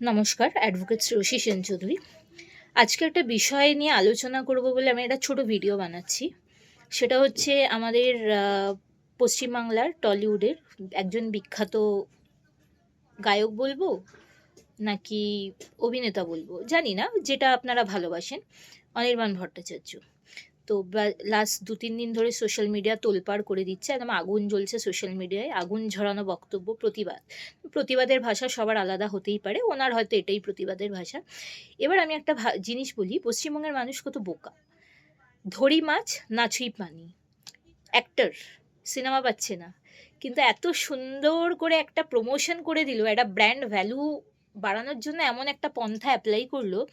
নমস্কার অ্যাডভোকেট শ্রেয়সী সেন চৌধুরী আজকে একটা বিষয় নিয়ে আলোচনা করব বলে আমি একটা ছোট ভিডিও বানাচ্ছি। সেটা হচ্ছে আমাদের পশ্চিমবাংলার টলিউডের একজন বিখ্যাত গায়ক বলব নাকি অভিনেতা বলব, জানি না, যেটা আপনারা ভালোবাসেন। অনির্বাণ ভট্টাচার্য। তো লাস্ট দু তিন দিন ধরে সোশ্যাল মিডিয়া তোলপাড় করে দিচ্ছে। একদম আগুন জ্বলছে সোশ্যাল মিডিয়ায় আগুন ঝরানো বক্তব্য, প্রতিবাদ। প্রতিবাদের ভাষা সবার আলাদা হতেই পারে। ওনার হয়তো এটাই প্রতিবাদের ভাষা। এবার আমি একটা জিনিস বলি, পশ্চিমবঙ্গের মানুষ কত বোকা। ধরি মাছ নাচুই পানি। অ্যাক্টর সিনেমা পাচ্ছে না। কিন্তু এত সুন্দর করে একটা প্রমোশন করে দিল, একটা ব্র্যান্ড ভ্যালু বাড়ানোর জন্য এমন একটা পন্থা অ্যাপ্লাই করল,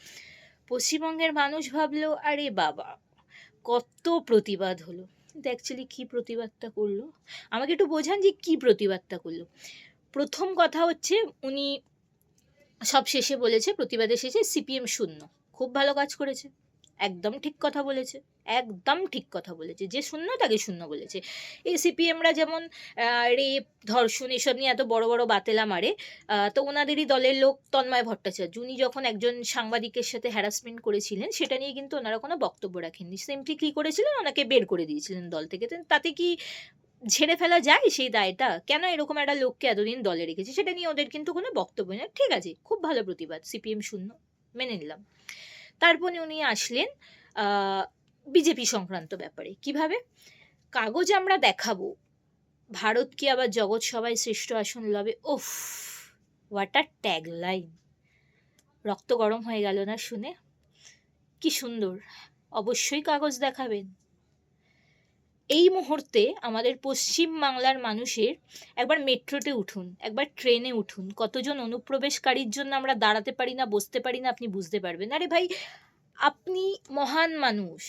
পশ্চিমবঙ্গের মানুষ ভাবলো, আরে বাবা। কত প্রতিবাদ হলো। কিন্তু অ্যাকচুয়ালি কী প্রতিবাদটা করল? আমাকে একটু বোঝান যে কী প্রতিবাদটা করল। প্রথম কথা হচ্ছে, উনি সব শেষে বলেছে, প্রতিবাদের শেষে সিপিএম শূন্য। খুব ভালো কাজ করেছে। একদম ঠিক কথা বলেছে, একদম ঠিক কথা বলেছে, যে শূন্য তাকে শূন্য বলেছে। এই সিপিএমরা যেমন রেপ, ধর্ষণ এসব নিয়ে এত বড় বড় বাতেলা মারে তো ওনাদেরই দলের লোক তন্ময় ভট্টাচার্য, উনি যখন একজন সাংবাদিকের সাথে হ্যারাসমেন্ট করেছিলেন, সেটা নিয়ে কিন্তু ওনারা কোনো বক্তব্য রাখেননি। সিম্পলি কী করেছিলেন? ওনাকে বের করে দিয়েছিলেন দল থেকে। তাতে কি ঝেড়ে ফেলা যায় সেই দায়টা? কেন এরকম একটা লোককে এতদিন দলে রেখেছে? সেটা নিয়ে ওদের কিন্তু কোনো বক্তব্য নেই। ঠিক আছে, খুব ভালো প্রতিবাদ, সিপিএম শূন্য, মেনে নিলাম। তারপরে উনি আসলেন বিজেপি সংক্রান্ত ব্যাপারে। কীভাবে? কাগজ আমরা দেখাবো। ভারত কি আবার জগৎ সবাই শ্রেষ্ঠ আসন লবে? ওফ ওয়াটার ট্যাগ লাইন রক্ত গরম হয়ে গেল না শুনে? কি সুন্দর। অবশ্যই কাগজ দেখাবেন। এই মুহূর্তে আমাদের পশ্চিম বাংলার মানুষের একবার মেট্রোতে উঠুন, একবার ট্রেনে উঠুন। কতজন অনুপ্রবেশকারীর জন্য আমরা দাঁড়াতে পারি না, বসতে পারি না, আপনি বুঝতে পারবেন। আরে ভাই, আপনি মহান মানুষ,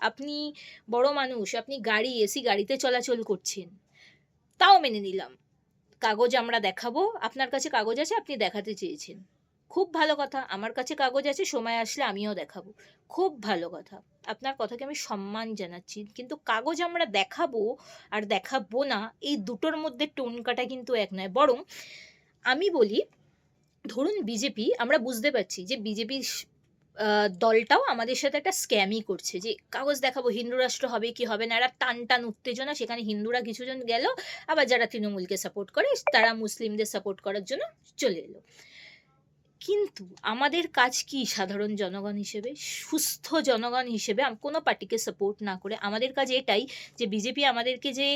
আপনি বড় মানুষ, আপনি গাড়ি, এসি গাড়িতে চলাচল করছেন। তাও মেনে নিলাম। কাগজ আমরা দেখাবো, আপনার কাছে কাগজ আছে, আপনি দেখাতে চেয়েছেন। খুব ভালো কথা, আমার কাছে কাগজ আছে, সময় আসলে আমিও দেখাবো। খুব ভালো কথা। আপনার কথাকে আমি সম্মান জানাচ্ছি। কিন্তু কাগজ আমরা দেখাবো আর দেখাবো না, এই দুটোর মধ্যে টোন কাটা কিন্তু এক নয়। বরং আমি বলি, ধরুন বিজেপি আমরা বুঝতে পারছি যে বিজেপি দলটাও আমাদের সাথে একটা স্ক্যামই করছে যে কাগজ দেখাবো, হিন্দু রাষ্ট্র হবে কি হবে না একটা টান টান উত্তেজনা, সেখানে হিন্দুরা কিছুজন গেল, আবার যারা তৃণমূলকে সাপোর্ট করে, তারা মুসলিমদের সাপোর্ট করার জন্য চলে এলো। কিন্তু আমাদের কাজ কি সাধারণ জনগণ হিসেবে? সুস্থ জনগণ হিসেবে কোনো পার্টিকে সাপোর্ট না করে আমাদের কাজ এটাই যে বিজেপি আমাদেরকে যে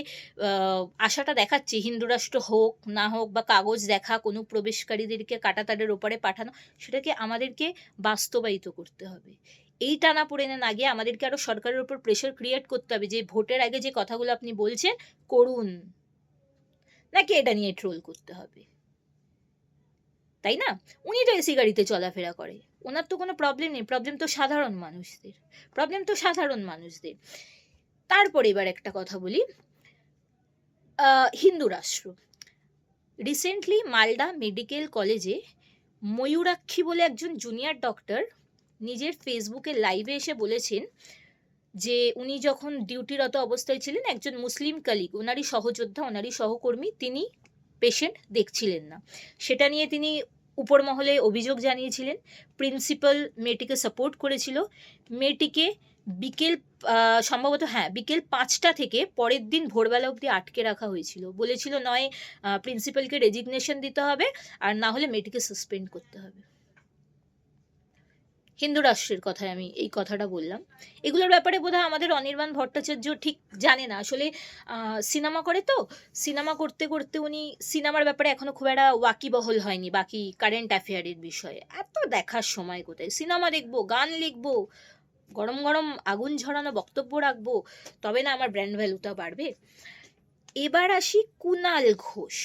আশাটা দেখাচ্ছে হিন্দু রাষ্ট্র হোক, না হোক বা কাগজ দেখা, কোনো প্রবেশকারীদেরকে কাটাতারের ওপারে পাঠানো, সেটাকে আমাদেরকে বাস্তবায়িত করতে হবে। এই টানা পড়ে না আগে আমাদেরকে আরও সরকারের ওপর প্রেশার ক্রিয়েট করতে হবে যে ভোটের আগে যে কথাগুলো আপনি বলছেন, করুন। নাকি এটা নিয়ে ট্রোল করতে হবে? তাই না? উনি তো এসি গাড়িতে চলাফেরা করে। ওনার তো কোনো প্রবলেম নেই। প্রবলেম তো সাধারণ মানুষদের। প্রবলেম তো সাধারণ মানুষদের। তারপরে এবার একটা কথা বলি। হিন্দু রাষ্ট্র। রিসেন্টলি মালদা মেডিকেল কলেজে ময়ূরাক্ষী বলে একজন জুনিয়র ডক্টর নিজের ফেসবুকে লাইভে এসে বলেছেন যে, উনি যখন ডিউটিরত অবস্থায় ছিলেন, একজন মুসলিম কালিক ওনারই সহযোদ্ধা, ওনারই সহকর্মী, তিনি পেশেন্ট দেখছিলেন না। সেটা নিয়ে তিনি উপর মহলে অভিযোগ জানিয়েছিলেন। প্রিন্সিপাল মেয়েটিকে সাপোর্ট করেছিল। মেয়েটিকে বিকেল সম্ভবত হ্যাঁ বিকেল পাঁচটা থেকে পরের দিন ভোরবেলা অবধি আটকে রাখা হয়েছিল। বলেছিল নয় প্রিন্সিপালকে রেজিগনেশন দিতে হবে আর না হলে মেয়েটিকে সাসপেন্ড করতে হবে। হিন্দু রাষ্ট্রের কথায় আমি এই কথাটা বললাম। এগুলোর ব্যাপারে বোধহয় আমাদের অনির্বাণ ভট্টাচার্য ঠিক জানে না। আসলে সিনেমা করে তো। সিনেমা করতে করতে উনি সিনেমার ব্যাপারে এখনও খুব একটা ওয়াকিবহল হয়নি বাকি কারেন্ট অ্যাফেয়ারের বিষয়ে। এত দেখার সময় কোথায়? সিনেমা দেখব, গান লিখব, গরম গরম আগুন ঝরানো বক্তব্য রাখব, তবে না আমার ব্র্যান্ড ভ্যালুটা বাড়বে। এবার আসি কুনাল ঘোষ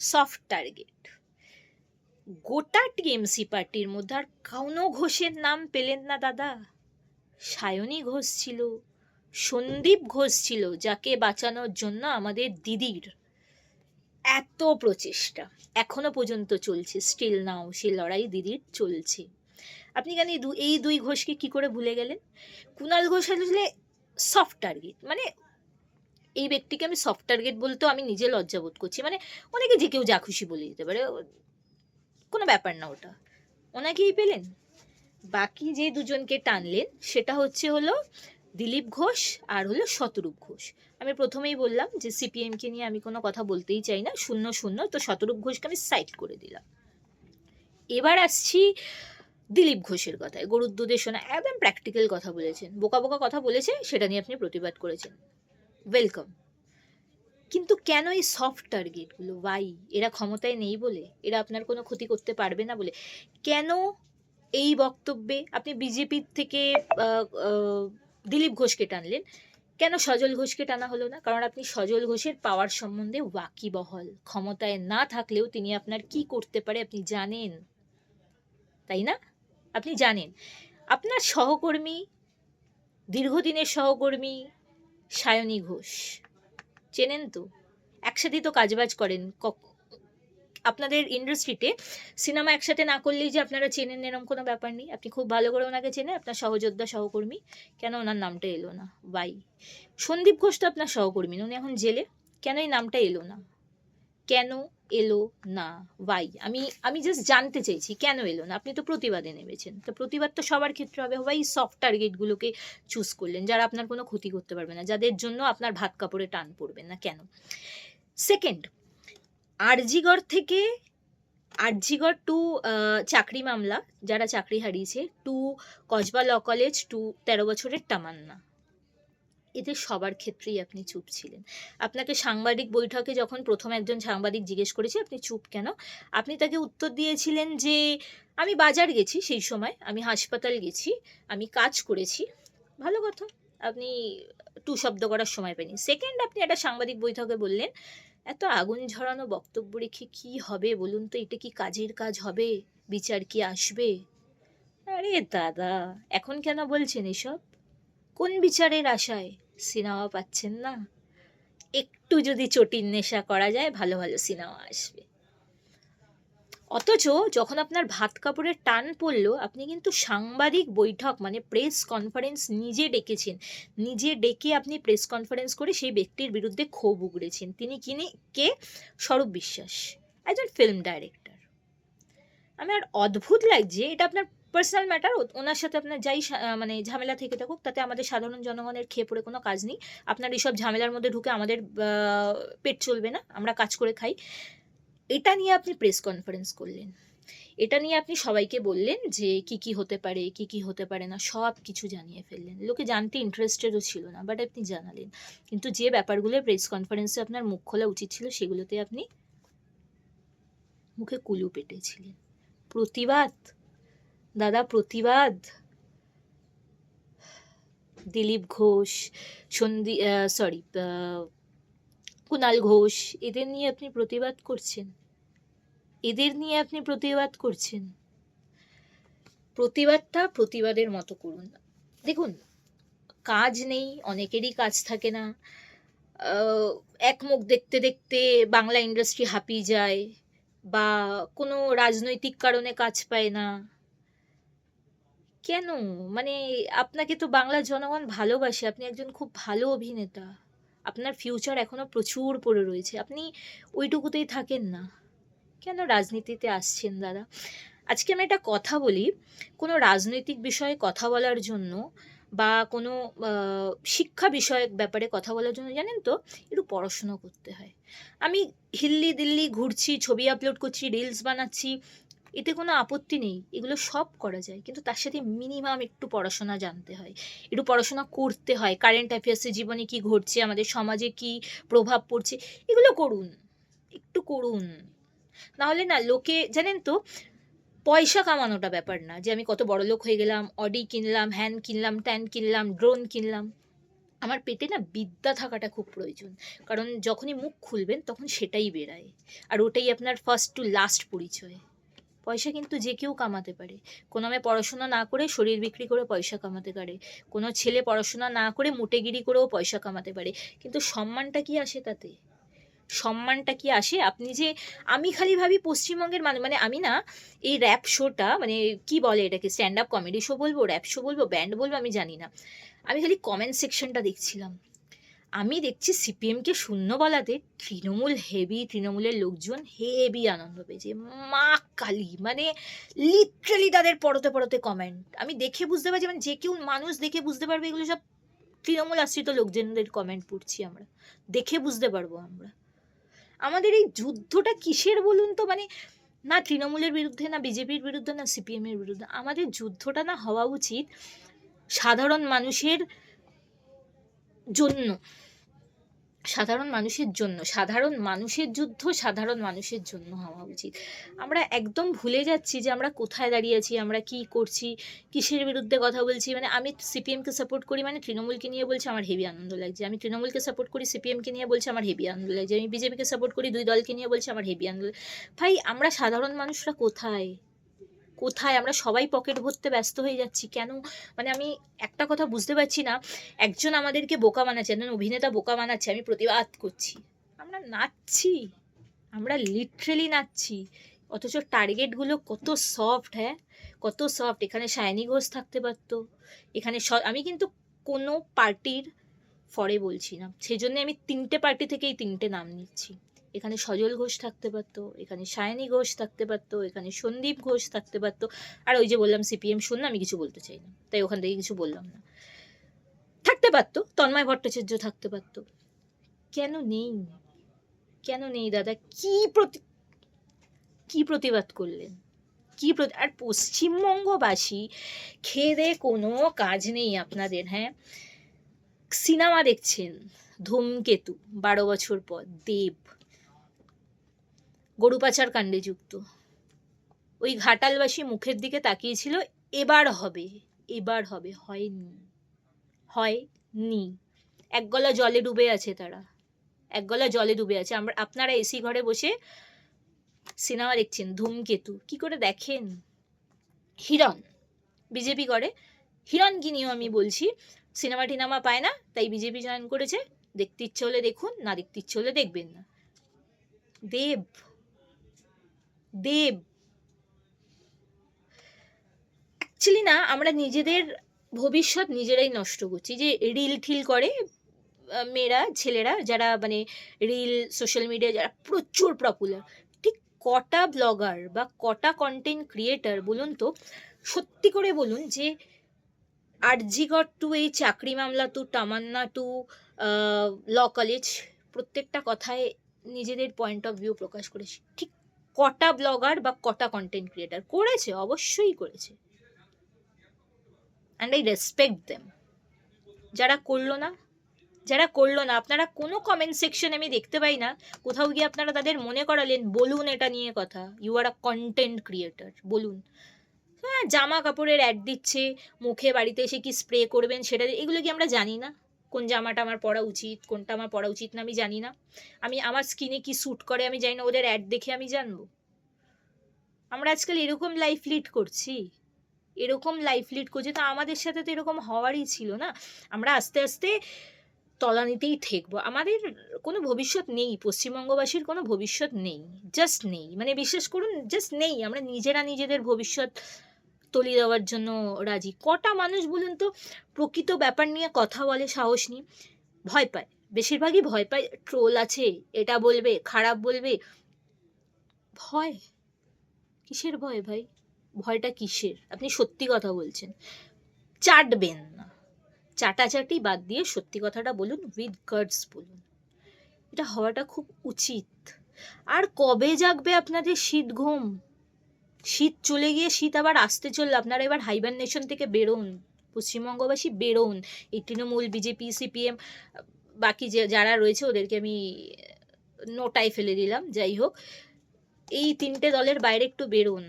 সফট টার্গেট গোটা টিএমসি পার্টির মধ্যে আর কোনো ঘোষের নাম পেলেন না দাদা। সায়নী ঘোষ ছিল, সন্দীপ ঘোষ ছিল, যাকে বাঁচানোর জন্য আমাদের দিদির এত প্রচেষ্টা। এখনও পর্যন্ত চলছে স্টিল নাও সে লড়াই দিদির চলছে। আপনি কেন এই দুই ঘোষকে কি করে ভুলে গেলেন? কুণাল ঘোষ আসলে সফট টার্গেট মানে এই ব্যক্তিকে আমি সফট টার্গেট বলতেও আমি নিজে লজ্জাবোধ করছি। মানে অনেকে যে কেউ যা খুশি বলে দিতে পারে। কোনো ব্যাপার না ওটা। ওনাকেই পেলেন। বাকি যে দুজনকে টানলেন, সেটা হচ্ছে হলো দিলীপ ঘোষ আর হলো শতরূপ ঘোষ। আমি প্রথমেই বললাম যে সিপিএমকে নিয়ে আমি কোনো কথা বলতেই চাই না, শূন্য শূন্য, তো শতরূপ ঘোষকে আমি সাইড করে দিলাম। এবার আসছি দিলীপ ঘোষের কথায়। গরুর দুধের শোনা, একদম প্র্যাকটিক্যাল কথা বলেছেন। বোকা বোকা কথা বলেছে, সেটা নিয়ে আপনি প্রতিবাদ করেছেন। ওয়েলকাম কিন্তু কেন এই সফট টার্গেটগুলো ওয়াই এরা ক্ষমতায় নেই বলে? এরা আপনার কোনো ক্ষতি করতে পারবে না বলে? কেন এই বক্তব্যে আপনি বিজেপির থেকে দিলীপ ঘোষকে টানলেন? কেন সজল ঘোষকে টানা হলো না? কারণ আপনি সজল ঘোষের পাওয়ার সম্বন্ধে ওয়াকিবহল। ক্ষমতায় না থাকলেও তিনি আপনার কি করতে পারে আপনি জানেন? তাই না? আপনি জানেন। আপনার সহকর্মী, দীর্ঘদিনের সহকর্মী, সায়নী ঘোষ। চেনেন তো? একসাথেই তো কাজবাজ করেন। আপনাদের ইন্ডাস্ট্রিতে সিনেমা একসাথে না করলেই যে আপনারা চেনেন এরকম কোনো ব্যাপার নেই। আপনি খুব ভালো করে ওনাকে চেনেন, আপনার সহযোদ্ধা, সহকর্মী। কেন ওনার নামটা এলো না? বাই। সন্দীপ ঘোষ তো আপনার সহকর্মী, উনি এখন জেলে। কেন এই নামটা এলো না? কেন এলো না? ওয়াই আমি আমি জাস্ট জানতে চাইছি কেন এলো না? আপনি তো প্রতিবাদে নেমেছেন। তো প্রতিবাদ তো সবার ক্ষেত্রে হবে। ওয়াই সফট টার্গেটগুলোকে চুজ করলেন? যারা আপনার কোনো ক্ষতি করতে পারবে না, যাদের জন্য আপনার ভাত কাপড়ে টান পড়বে না, কেন? সেকেন্ড আরজিগড় থেকে আরজিগড় টু চাকরি মামলা, যারা চাকরি হারিয়েছে to Kasba law college to তেরো বছরের তামান্না। এদের সবার ক্ষেত্রেই আপনি চুপ ছিলেন। আপনাকে সাংবাদিক বৈঠকে যখন প্রথম একজন সাংবাদিক জিজ্ঞেস করেছে, আপনি চুপ কেন? আপনি তাকে উত্তর দিয়েছিলেন যে, আমি বাজার গেছি সেই সময়, আমি হাসপাতাল গেছি, আমি কাজ করেছি। ভালো কথা, আপনি টু শব্দ করার সময় পাইনি সেকেন্ড, আপনি একটা সাংবাদিক বৈঠকে বললেন, এত আগুন ঝরানো বক্তব্য রেখে কি হবে বলুন তো, এটা কি কাজের কাজ হবে? বিচার কি আসবে? আরে দাদা, এখন কেন বলছেন এসব? কোন বিচারের আশায়? সিনেমা পাচ্ছেন না। একটু যদি চটির নেশা করা যায়, ভালো ভালো সিনেমা আসবে। অথচ যখন আপনার ভাত কাপড়ের টান পড়ল, আপনি কিন্তু সাংবাদিক বৈঠক মানে প্রেস কনফারেন্স নিজে ডেকেছেন। নিজে ডেকে আপনি প্রেস কনফারেন্স করে সেই ব্যক্তির বিরুদ্ধে ক্ষোভ উগড়েছেন। তিনি কিনে কে? স্বরূপ বিশ্বাস, একজন ফিল্ম ডাইরেক্টর আমার অদ্ভুত লাগছে, এটা আপনার পার্সোনাল ম্যাটার ওনার সাথে আপনার যাই মানে ঝামেলা থেকে থাকুক, তাতে আমাদের সাধারণ জনগণের খেয়ে পড়ে কোনো কাজ নেই। আপনার এইসব ঝামেলার মধ্যে ঢুকে আমাদের পেট চলবে না, আমরা কাজ করে খাই। এটা নিয়ে আপনি প্রেস কনফারেন্স করলেন। এটা নিয়ে আপনি সবাইকে বললেন যে কি কি হতে পারে, কি কি হতে পারে না, সব কিছু জানিয়ে ফেললেন। লোকে জানতে ইন্টারেস্টেডও ছিল না বাট আপনি জানালেন। কিন্তু যে ব্যাপারগুলো প্রেস কনফারেন্সে আপনার মুখ খোলা উচিত ছিল, সেগুলোতে আপনি মুখে কুলু পেটেছিলেন। প্রতিবাদ দাদা, প্রতিবাদ। দিলীপ ঘোষ সন্দী সরি কুণাল ঘোষ, এদের নিয়ে আপনি প্রতিবাদ করছেন? এদের নিয়ে আপনি প্রতিবাদ করছেন? প্রতিবাদটা প্রতিবাদের মতো করুন। দেখুন, কাজ নেই, অনেকেরই কাজ থাকে না। এক মুখ দেখতে দেখতে বাংলা ইন্ডাস্ট্রি হাঁপিয়ে যায় বা কোনো রাজনৈতিক কারণে কাজ পায় না। কেন? মানে আপনাকে তো বাংলা জনগণ ভালোবাসে। আপনি একজন খুব ভালো অভিনেতা। আপনার ফিউচার এখনও প্রচুর পড়ে রয়েছে। আপনি ওইটুকুতেই থাকেন না। কেন রাজনীতিতে আসছেন দাদা? আজকে আমি একটা কথা বলি। কোনো রাজনৈতিক বিষয়ে কথা বলার জন্য বা কোনো শিক্ষা বিষয়ক ব্যাপারে কথা বলার জন্য জানেন তো, একটু পড়াশুনো করতে হয়। আমি হিল্লি দিল্লি ঘুরছি, ছবি আপলোড করছি রিলস বানাচ্ছি এতে কোনো আপত্তি নেই। এগুলো সব করা যায়। কিন্তু তার সাথে মিনিমাম একটু পড়াশোনা জানতে হয়। একটু পড়াশোনা করতে হয়। কারেন্ট অ্যাফেয়ার্সে জীবনে কি ঘটছে? আমাদের সমাজে কি প্রভাব পড়ছে? এগুলো করুন। একটু করুন। নাহলে না, লোকে, জানেন তো, পয়সা কামানোটা ব্যাপার না। যে আমি কত বড় লোক হয়ে গেলাম অডি কিনলাম হ্যান কিনলাম ট্যান কিনলাম ড্রোন কিনলাম। আমার পেটে না বিদ্যা থাকাটা খুব প্রয়োজন। কারণ যখনই মুখ খুলবেন, তখন সেটাই বেরায়। আর ওটাই আপনার ফার্স্ট টু লাস্ট পরিচয়। পয়সা কিন্তু যে কেউ কামাতে পারে। কোনো মেয়ে পড়াশোনা না করে শরীর বিক্রি করে পয়সা কামাতে পারে। কোনো ছেলে পড়াশোনা না করে মোটেগিরি করেও পয়সা কামাতে পারে। কিন্তু সম্মানটা কি আসে তাতে? সম্মানটা কি আসে? আপনি যে, আমি খালি ভাবি পশ্চিমবঙ্গের মানে মানে আমি না এই র্যাপ শোটা মানে কি বলে এটাকে স্ট্যান্ড আপ কমেডি শো বলব র্যাপ শো বলব ব্যান্ড বলব, আমি জানি না। আমি খালি কমেন্ট সেকশনটা দেখছিলাম। আমি দেখছি সিপিএমকে শূন্য বলাতে তৃণমূল হেভি তৃণমূলের লোকজন হেভি আনন্দ পেয়েছে। মা কালী মানে লিটারালি তাদের পড়তে পড়তে কমেন্ট আমি দেখে বুঝতে পারছি মানে যে কেউ মানুষ দেখে বুঝতে পারবে এগুলো সব তৃণমূল আশ্রিত লোকজনদের কমেন্ট পড়ছি আমরা। দেখে বুঝতে পারব আমরা। আমাদের এই যুদ্ধটা কিসের বলুন তো? মানে না তৃণমূলের বিরুদ্ধে, না বিজেপির বিরুদ্ধে, না সিপিএমের বিরুদ্ধে। আমাদের যুদ্ধটা না হওয়া উচিত সাধারণ মানুষের জন্য। সাধারণ মানুষের জন্য, সাধারণ মানুষের যুদ্ধ সাধারণ মানুষের জন্য হওয়া উচিত। আমরা একদম ভুলে যাচ্ছি যে আমরা কোথায় দাঁড়িয়ে আছি, আমরা কি করছি, কিসের বিরুদ্ধে কথা বলছি। মানে আমি সিপিএমকে সাপোর্ট করি মানে তৃণমূলকে নিয়ে বলছি আমার হেভি আনন্দ লাগছে। আমি তৃণমূলকে সাপোর্ট করি সিপিএমকে নিয়ে বলছি আমার হেভি আনন্দ লাগছে। আমি বিজেপিকে সাপোর্ট করি, দুই দলকে নিয়ে বলছি আমার হেভি আনন্দ ভাই, আমরা সাধারণ মানুষরা কোথায়? কোথায়? আমরা সবাই পকেট ভরতে ব্যস্ত হয়ে যাচ্ছি। কেন? মানে আমি একটা কথা বুঝতে পারছি না। একজন আমাদেরকে বোকা বানাচ্ছে, একজন অভিনেতা বোকা বানাচ্ছে, আমি প্রতিবাদ করছি। আমরা নাচছি। আমরা লিটারেলি নাচছি। অথচ টার্গেটগুলো কত সফট হ্যাঁ? কত সফট এখানে সায়নী ঘোষ থাকতে পারতো। এখানে আমি কিন্তু কোনো পার্টির ফরে বলছি না। সেই জন্য আমি তিনটে পার্টি থেকেই তিনটে নাম নিচ্ছি। এখানে সজল ঘোষ থাকতে পারতো, এখানে সায়নী ঘোষ থাকতে পারতো, এখানে সন্দীপ ঘোষ থাকতে পারতো। আর ওই যে বললাম সিপিএম শূন্য আমি কিছু বলতে চাই না, তাই ওখান থেকে কিছু বললাম না। থাকতে পারতো, তন্ময় ভট্টাচার্য থাকতে পারতো। কেন নেই? কেন নেই দাদা? কি প্রতি, কি প্রতিবাদ করলেন? কি আর পশ্চিমবঙ্গবাসী খেয়ে দেয়ে কোনো কাজ নেই আপনাদের হ্যাঁ? সিনেমা দেখছেন ধূমকেতু, বারো বছর পর, দেব। গরু পাচার কাণ্ডে যুক্ত। ওই ঘাটালবাসী মুখের দিকে তাকিয়েছিল, এবার হবে এবার হবে, হয়নি হয়নি। এক গলা জলে ডুবে আছে তারা এক গলা জলে ডুবে আছে। আমরা, আপনারা এসি ঘরে বসে সিনেমা দেখছেন, ধূমকেতু, কি করে দেখেন? হিরণ, বিজেপি করে। হিরণ কি নিয়েও আমি বলছি, সিনেমা টিনামা পায় না, তাই বিজেপি জয়েন করেছে। দেখতে ইচ্ছে হলে দেখুন, না দেখতে ইচ্ছে হলে দেখবেন না। দেব দেব। অ্যাকচুয়ালি না, আমরা নিজেদের ভবিষ্যৎ নিজেরাই নষ্ট করছি। যে রিল ঠিল করে মেয়েরা, ছেলেরা যারা মানে রিল সোশ্যাল মিডিয়া যারা প্রচুর পপুলার ঠিক কটা ব্লগার বা কটা কন্টেন্ট ক্রিয়েটার বলুন তো, সত্যি করে বলুন যে আরজিগড় টু, এই চাকরি মামলা to, Tamanna to law college প্রত্যেকটা কথায় নিজেদের পয়েন্ট অফ ভিউ প্রকাশ করেছে। ঠিক কটা ব্লগার বা কটা কন্টেন্ট ক্রিয়েটার করেছে, অবশ্যই করেছে। অ্যান্ড আই রেসপেক্ট দেম যারা করল না, যারা করল না, আপনারা কোনো কমেন্ট সেকশন আমি দেখতে পাই না। কোথাও গিয়ে আপনারা তাদের মনে করালেন, বলুন এটা নিয়ে কথা। You are a content creator বলুন। হ্যাঁ জামা কাপড়ের অ্যাড দিচ্ছে, মুখে বাড়িতে এসে কি স্প্রে করবেন সেটা, এগুলো কি আমরা জানি না? কোন জামাটা আমার পরা উচিত, কোনটা আমার পরা উচিত না আমি জানি না। আমি আমার স্কিনে কি স্যুট করে আমি জানি না, ওদের অ্যাড দেখে আমি জানব। আমরা আজকাল এরকম লাইফ লিড করছি, এরকম লাইফ লিড করছি, তো আমাদের সাথে তো এরকম হওয়ারই ছিল না। আমরা আস্তে আস্তে তলানিতেই ঠেকবো। আমাদের কোনো ভবিষ্যৎ নেই, পশ্চিমবঙ্গবাসীর কোনো ভবিষ্যৎ নেই জাস্ট নেই। মানে বিশ্বাস করুন জাস্ট নেই। আমরা নিজেরা নিজেদের ভবিষ্যৎ তলি দেওয়ার জন্য রাজি। কটা মানুষ বলুন তো প্রকৃত ব্যাপার নিয়ে কথা বলে সাহস নিয়ে? ভয় পায়, বেশিরভাগই ভয় পায় ট্রোল আছে, এটা বলবে, খারাপ বলবে। ভয়? কিসের ভয় ভাই? ভয়টা কিসের? আপনি সত্যি কথা বলছেন। চাটবেন না। চাটাচাটি বাদ দিয়ে সত্যি কথাটা বলুন উইথ গার্ডস বলুন। এটা হওয়াটা খুব উচিত। আর কবে জাগবে আপনাদের শীত ঘুম? শীত চলে গিয়ে শীত আবার আসতে চলল। আপনারা এবার হাইবারনেশন থেকে বেরোন, পশ্চিমবঙ্গবাসী বেরোন। এই তৃণমূল বিজেপি সিপিএম বাকি যে, যারা রয়েছে ওদেরকে আমি নোটায় ফেলে দিলাম, যাই হোক। এই তিনটে দলের বাইরে একটু বেরোন।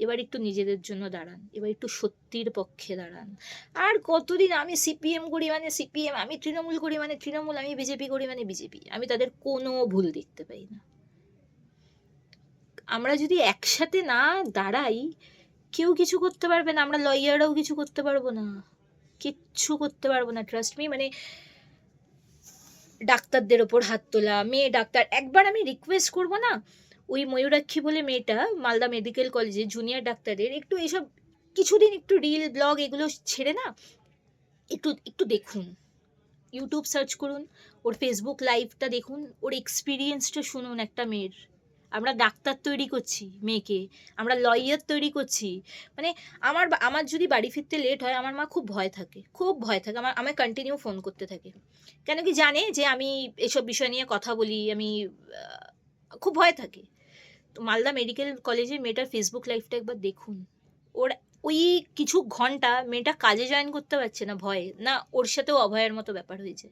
এবার একটু নিজেদের জন্য দাঁড়ান, এবার একটু সত্যির পক্ষে দাঁড়ান। আর কতদিন আমি সিপিএম করি মানে সিপিএম আমি তৃণমূল করি মানে তৃণমূল, আমি বিজেপি করি মানে বিজেপি আমি তাদের কোনো ভুল দেখতে পাই না। আমরা যদি একসাথে না দাঁড়াই, কেউ কিছু করতে পারবে না, আমরা লয়াররাও কিছু করতে পারব না। কিচ্ছু করতে পারব না ট্রাস্ট মি মানে ডাক্তারদের ওপর হাত তোলা, মেয়ে ডাক্তার। একবার আমি রিকোয়েস্ট করব না, ওই ময়ূরাক্ষী বলে মেয়েটা, মালদা মেডিকেল কলেজে জুনিয়র ডাক্তারের, একটু এইসব কিছুদিন একটু রিল ব্লগ এগুলো ছেড়ে না, একটু একটু দেখুন। ইউটিউব সার্চ করুন, ওর ফেসবুক লাইভটা দেখুন, ওর এক্সপিরিয়েন্সটা শুনুন একটা মেয়ের। আমরা ডাক্তার তৈরি করছি মেয়েকে, আমরা লয়ার তৈরি করছি। মানে আমার আমার যদি বাড়ি ফিরতে লেট হয়, আমার মা খুব ভয় থাকে, খুব ভয় থাকে। আমার, আমায় কন্টিনিউ ফোন করতে থাকে। কেন কি জানে যে আমি এসব বিষয় নিয়ে কথা বলি, আমি খুব ভয় থাকে। তো মালদা মেডিকেল কলেজে মেয়েটার ফেসবুক লাইভটা একবার দেখুন। ওর ওই কিছু ঘণ্টা মেয়েটা কাজে জয়েন করতে পারছে না ভয়ে। না, ওর সাথেও অভয়ের মতো ব্যাপার হয়েছে।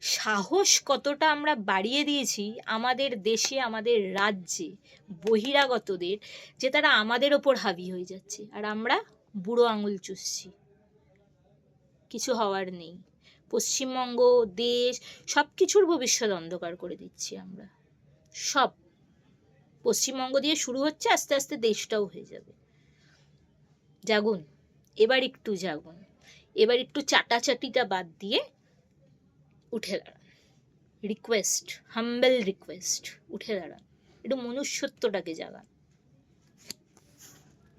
সাহস কতটা আমরা বাড়িয়ে দিয়েছি আমাদের দেশে, আমাদের রাজ্যে, বহিরাগতদের, যে তারা আমাদের ওপর হাবি হয়ে যাচ্ছে। আর আমরা বুড়ো আঙুল চুষছি। কিছু হওয়ার নেই। পশ্চিমবঙ্গ, দেশ সব কিছুর ভবিষ্যৎ অন্ধকার করে দিচ্ছি আমরা। সব পশ্চিমবঙ্গ দিয়ে শুরু হচ্ছে, আস্তে আস্তে দেশটাও হয়ে যাবে। জাগুন, এবার একটু জাগুন। এবার একটু চাটাচাটিটা বাদ দিয়ে উঠে দাঁড়ান। রিকোয়েস্ট হাম্বেল রিকোয়েস্ট উঠে দাঁড়ান। একটু মনুষ্যত্বটাকে জাগান।